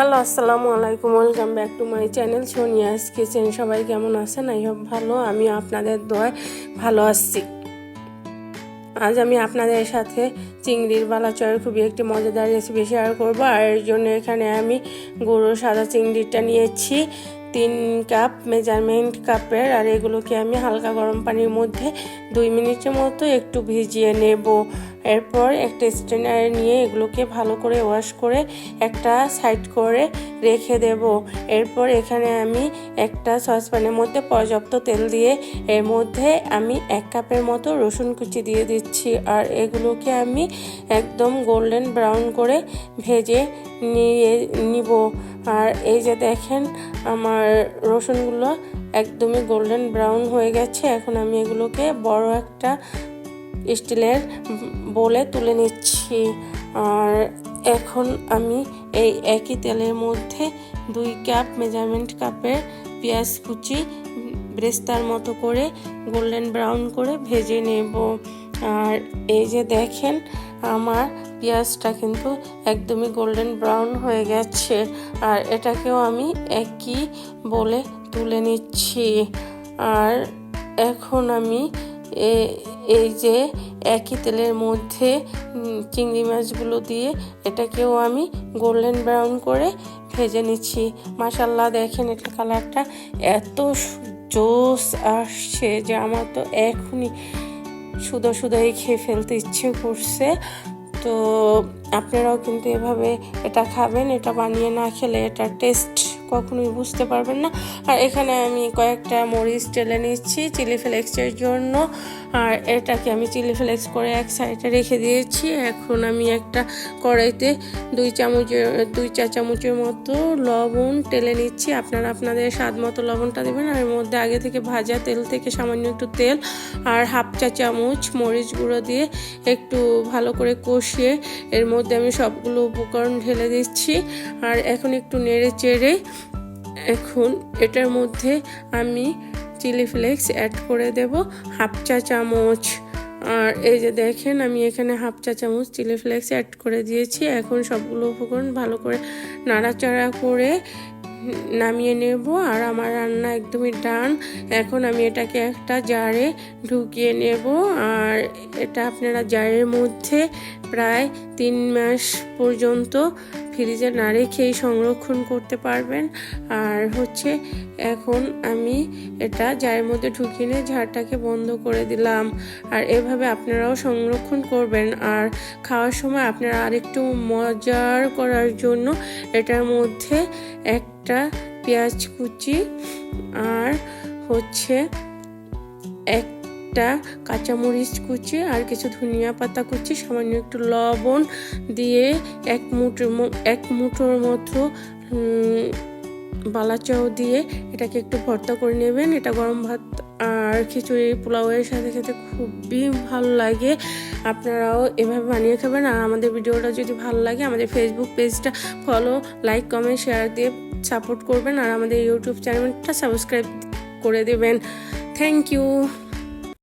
Hello আসসালামু আলাইকুম welcome back to my channel Sonia's kitchen সবাই কেমন আছেন? আই হোপ ভালো। আমি আপনাদের দোয়ায় ভালো আছি। আজ আমি আপনাদের সাথে চিংড়ির বালাচয়ের খুবই একটি মজাদার রেসিপি শেয়ার করব। আর এর জন্য এখানে আমি গুঁড়ো সাদা চিংড়িটা নিয়েছি, তিন কাপ মেজারমেন্ট কাপের আর এগুলোকে আমি হালকা গরম পানির মধ্যে দুই মিনিটের মতো একটু ভিজিয়ে নেব। এরপর একটা স্ট্রেনার নিয়ে এগুলোকে ভালো করে ওয়াশ করে একটা সাইড করে রেখে দেব। এরপর এখানে আমি একটা সসপ্যানের মধ্যে পর্যাপ্ত তেল দিয়ে এর মধ্যে আমি এক কাপের মতো রসুন কুচি দিয়ে দিচ্ছি। আর এগুলোকে আমি একদম গোল্ডেন ব্রাউন করে ভেজে নিয়ে নিব। আর এই যে দেখেন, আমার রসুনগুলো একদমই গোল্ডেন ব্রাউন হয়ে গেছে। এখন আমি এগুলোকে বড় একটা স্টিলের বলে তুলে নিচ্ছি। আর এখন আমি এই একই তেলের মধ্যে দুই কাপ মেজারমেন্ট কাপের পেঁয়াজ কুচি ব্রেস্তার মতো করে গোল্ডেন ব্রাউন করে ভেজে নেব। আর এই যে দেখেন, আমার পেঁয়াজটা কিন্তু একদমই গোল্ডেন ব্রাউন হয়ে গেছে। আর এটাকেও আমি একই বলে তুলে নিচ্ছি। আর এখন আমি এই যে একই তেলের মধ্যে চিংড়ি মাছগুলো দিয়ে এটাকেও আমি গোল্ডেন ব্রাউন করে ভেজে নিচ্ছি। মাসাল্লাহ দেখেন এটা কালারটা এত জোস আসছে যে আমার তো এখনই শুধু শুধুই খেয়ে ফেলতে ইচ্ছে করছে। তো আপনারাও কিন্তু এভাবে এটা খাবেন, এটা বানিয়ে না খেলে এটা টেস্ট কখনোই বুঝতে পারবেন না। আর এখানে আমি কয়েকটা মরিচ টেলে নিচ্ছি চিলি ফ্লেক্সের জন্য। আর এটাকে আমি চিলি ফ্লেক্স করে এক সাইডে রেখে দিয়েছি। এখন আমি একটা কড়াইতে দুই চামচের, দুই চা চামচের মতো লবণ টেলে নিচ্ছি। আপনারা আপনাদের স্বাদ মতো লবণটা দেবেন। আর এর মধ্যে আগে থেকে ভাজা তেল থেকে সামান্য একটু তেল আর হাফ চা চামচ মরিচ গুঁড়ো দিয়ে একটু ভালো করে কষিয়ে এর মধ্যে আমি সবগুলো উপকরণ ঢেলে দিচ্ছি। আর এখন একটু নেড়ে চেড়ে এখন এটার মধ্যে আমি চিলি ফ্লেক্স অ্যাড করে দেব। হাফ চা চামচ। আর এই যে দেখেন, আমি এখানে হাফ চা চামচ চিলি ফ্লেক্স অ্যাড করে দিয়েছি। এখন সবগুলো উপকরণ ভালো করে নাড়াচাড়া করে নামিয়ে নেব। আর আমার রান্না একদমই ডান। এখন আমি এটাকে একটা জারে ঢুকিয়ে নেব। আর এটা আপনারা জারের মধ্যে প্রায় তিন মাস পর্যন্ত ফ্রিজে না রেখেই সংরক্ষণ করতে পারবেন। আর হচ্ছে এখন আমি এটা জারের মধ্যে ঢুকিয়ে নিয়ে ঝাড়টাকে বন্ধ করে দিলাম। আর এভাবে আপনারাও সংরক্ষণ করবেন। আর খাওয়ার সময় আপনারা আরেকটু মজার করার জন্য এটার মধ্যে একটা পেঁয়াজ কুচি আর হচ্ছে এক একটা কাঁচামরিচ কুচি আর কিছু ধনিয়া পাতা কুচি, সামান্য একটু লবণ দিয়ে এক মুঠো এক মুঠোর মতো বালাচাও দিয়ে এটাকে একটু ভর্তা করে নেবেন। এটা গরম ভাত আর খিচুড়ি পোলাওয়ের সাথে খেতে খুবই ভালো লাগে। আপনারাও এভাবে বানিয়ে খাবেন। আর আমাদের ভিডিওটা যদি ভালো লাগে, আমাদের ফেসবুক পেজটা ফলো লাইক কমেন্ট শেয়ার দিয়ে সাপোর্ট করবেন। আর আমাদের ইউটিউব চ্যানেলটা সাবস্ক্রাইব করে দেবেন। Thank you